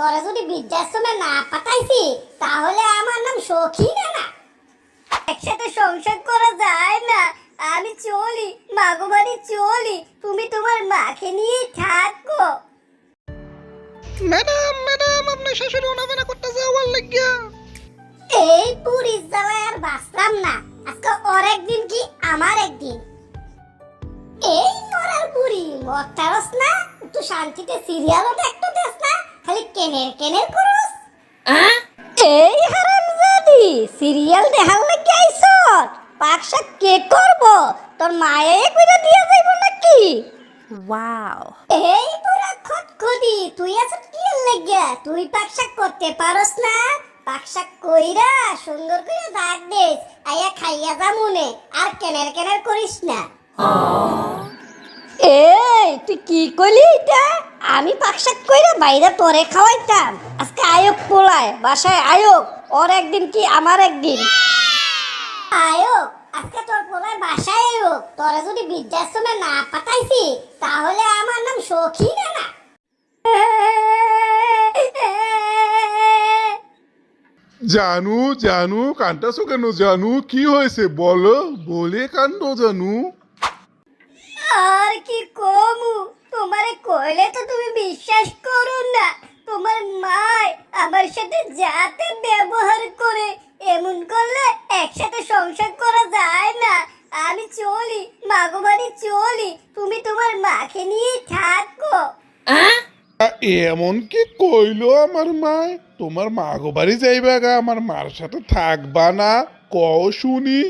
তোরা যদি বৃদ্ধাশ্রমে না পাঠাইছি তাহলে আমার নাম সখী না না। একসাথে সংসার করা যায় না। আমি চলি মাগো বাড়ি চলি তুমি তোমার মাকে নিয়ে থাকো। ম্যাডাম ম্যাডাম আপনার শাশুড়ি ওনাবেনা করতে যাওয়ার লাগিয়া। এই পুরীর জ্বালায় আর বাঁচলাম না। আজকে ওর একদিন কি আমার একদিন। এই মরার বুড়ি মরতারস না? একটু শান্তিতে সিরিয়ালও দেখতে খালি কেনের কেনের করস এই হারামজাদি সিরিয়াল দেখার লাগি আইছ পাকশা কে করব? তোর মায়ে কইরা দিয়া যাইব নাকি? Wow. এই পুরা খটখটি তুই আছিস কি লাগিয়া তুই পাকশাক করতে পারস না? পাকশাক কইরা সুন্দর করে দাগ দিস আইয়া খাইয়া যা মনে। আর কেনের কেনের করিস না? এই তুই কি কইলি এটা? আমি পাকশাক কইরা বাইরে তোরে খাওয়াইতাম। আজকে আয়োগ পোলায় বাসায় আয়োগ ওর একদিন কি আমার একদিন? আয়োগ আজকে তোর পোলায় বাসায় আয়োগ তোরা যদি বৃদ্ধাশ্রমে না পাঠাইছি তাহলে আমার নাম সখী না না? জানু জানু কান্দাছো কেন জানু? কি হয়েছে বলো? বলে কান্দ জানু। আর কি কমু কইলে তো তুমি বিশ্বাস করো না। তোমার মা আমার সাথে যাতে ব্যবহার করে এমন করলে একসাথে সংসার করা যায় না। আমি চলি মাগো বাড়ি চলি তুমি তোমার মাকে নিয়ে থাকো। এমন কি কইলো আমার মা তোমার মা গো বাড়ি যাইবা গা আমার মার সাথে থাকবা না কও শুনি।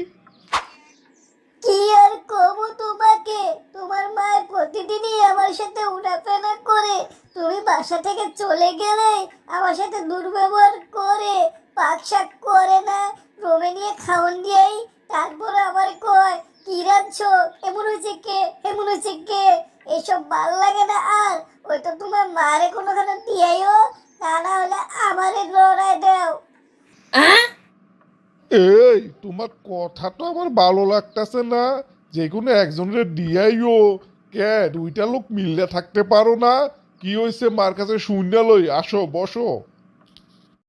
কি আর কমু তোমাকে তোমার মা প্রতিদিনই আমার সাথে উড়াফেরা করে তুমি বাসা থেকে চলে গেলে আমার সাথে দুর্ব্যবহার করে পাক শাক করে না। রোমে নিয়ে খাওন দিয়েই তারপরে আবার কয় কি রাঁধছো? এমন হয়েছে কে? এমন হয়েছে কে? এসব ভালো লাগে না আর। ওই তো তোমার মারে কোনোখানে দিয়াইও তা না হলে আমারে লড়াই দাও। এই তোমার কথা তো আমার ভালো লাগতেছে না। যে কোনো একজনের দিয়াইও। কে দুইটা লোক মিললে থাকতে পারো না। কি হয়েছে? মার কাছে শূন্য লই আসো বসো।